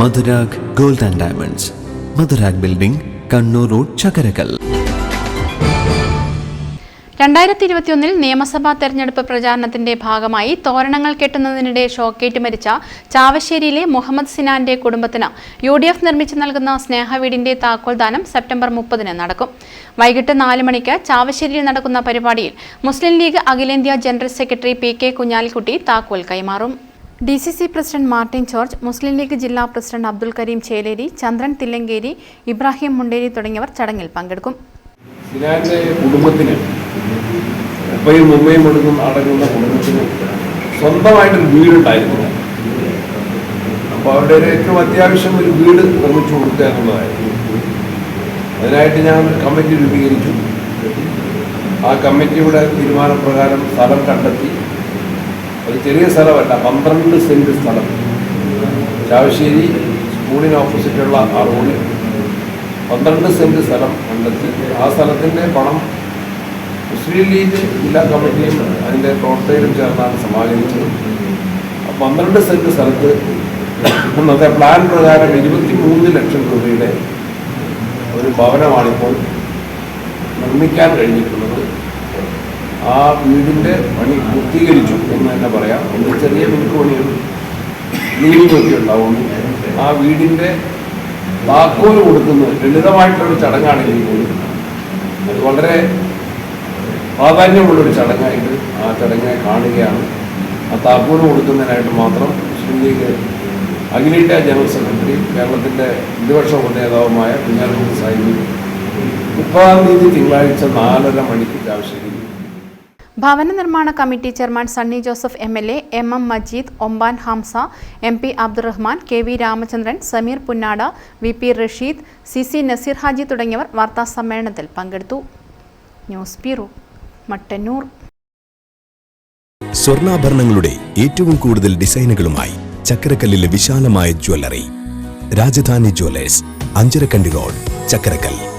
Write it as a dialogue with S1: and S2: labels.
S1: Madhurag gold and diamonds Madhurag building Kannur road Chakkarakkal
S2: രണ്ടായിരത്തി ഇരുപത്തിയൊന്നിൽ നിയമസഭാ തെരഞ്ഞെടുപ്പ് പ്രചാരണത്തിന്റെ ഭാഗമായി തോരണങ്ങൾ കെട്ടുന്നതിനിടെ ഷോക്കേറ്റ് മരിച്ച ചാവശ്ശേരിയിലെ മുഹമ്മദ് സിനാന്റെ കുടുംബത്തിന് യു ഡി എഫ് നിർമ്മിച്ചു നൽകുന്ന സ്നേഹവീടിന്റെ താക്കോൽ ദാനം സെപ്റ്റംബർ മുപ്പതിന് നടക്കും വൈകിട്ട് നാല് മണിക്ക് ചാവശ്ശേരിയിൽ നടക്കുന്ന പരിപാടിയിൽ മുസ്ലിം ലീഗ് അഖിലേന്ത്യാ general secretary P K Kunhalikutty താക്കോൽ കൈമാറും D C C president Martin George Muslim League ജില്ലാ പ്രസിഡന്റ് അബ്ദുൾ കരീം ചേലേരി ചന്ദ്രൻ തില്ലങ്കേരി ഇബ്രാഹിം മുണ്ടേരി തുടങ്ങിയവർ ചടങ്ങിൽ പങ്കെടുക്കും
S3: കുടുംബത്തിന് സ്വന്തമായിട്ടൊരു വീടുണ്ടായിരുന്നു അപ്പോൾ അവരുടെ ഒരു ഏറ്റവും അത്യാവശ്യം ഒരു വീട് നിർമ്മിച്ചു കൊടുക്കുക എന്നുള്ളതായിരുന്നു അതിനായിട്ട് ഞാൻ ഒരു കമ്മിറ്റി രൂപീകരിച്ചു ആ കമ്മിറ്റിയുടെ തീരുമാനപ്രകാരം സ്ഥലം കണ്ടെത്തി ഒരു ചെറിയ സ്ഥലമല്ല പന്ത്രണ്ട് സെൻറ്റ് സ്ഥലം ചാവശ്ശേരി സ്കൂളിന് ഓപ്പോസിറ്റുള്ള ആ റോഡിൽ പന്ത്രണ്ട് സെൻറ്റ് സ്ഥലം കണ്ടെത്തി ആ സ്ഥലത്തിൻ്റെ പണം മുസ്ലിം ലീഗ് ജില്ലാ കമ്മിറ്റിയും അതിൻ്റെ പ്രവർത്തകരും ചേർന്നാണ് സമാഹരിച്ചത് പന്ത്രണ്ട് സെൻറ്റ് സ്ഥലത്ത് ഇന്നത്തെ പ്ലാൻ പ്രകാരം ഇരുപത്തി മൂന്ന് ലക്ഷം രൂപയുടെ ഒരു ഭവനമാണിപ്പോൾ നിർമ്മിക്കാൻ കഴിഞ്ഞിട്ടുള്ളത് ആ വീടിൻ്റെ പണി പൂർത്തീകരിച്ചു എന്ന് തന്നെ പറയാം എന്ത് ചെറിയ മിനുക്ക് പണിയാണ് ലീവിങ്ങൊക്കെ ഉണ്ടാവുന്നു ആ വീടിൻ്റെ താക്കോൽ കൊടുക്കുന്നത് ഒരു ചടങ്ങാണെങ്കിൽ പോലും അത് വളരെ പ്രാധാന്യമുള്ളൊരു ചടങ്ങായിട്ട് ആ ചടങ്ങിനെ കാണുകയാണ് ആ താക്കോൽ കൊടുക്കുന്നതിനായിട്ട് മാത്രം മുസ്ലിം ലീഗ് അഖിലേന്ത്യാ ജനറൽ സെക്രട്ടറി കേരളത്തിൻ്റെ പ്രതിപക്ഷ ഉപനേതാവുമായ കുഞ്ഞാലി സാഹിബ് മുപ്പതാം തീയതി തിങ്കളാഴ്ച നാലര മണിക്ക് ആവശ്യമില്ല
S2: ഭവന നിർമ്മാണ committee chairman Sunny Joseph M L A M M Majeed Omban Hamza M P Abdurahman K V Ramachandran Sameer Punnad V P Rasheed C C Naseer Haji തുടങ്ങിയവർ വാർത്താ സമ്മേളനത്തിൽ പങ്കെടുത്തു ന്യൂസ് ബ്യൂറോ മട്ടന്നൂർ
S1: സ്വർണ്ണാഭരണങ്ങളുടെ ഏറ്റവും കൂടുതൽ ഡിസൈനുകളുമായി ചക്കരക്കല്ലിലെ വിശാലമായ jewellery Rajadhani jewellers Anjarakandy road Chakkarakkal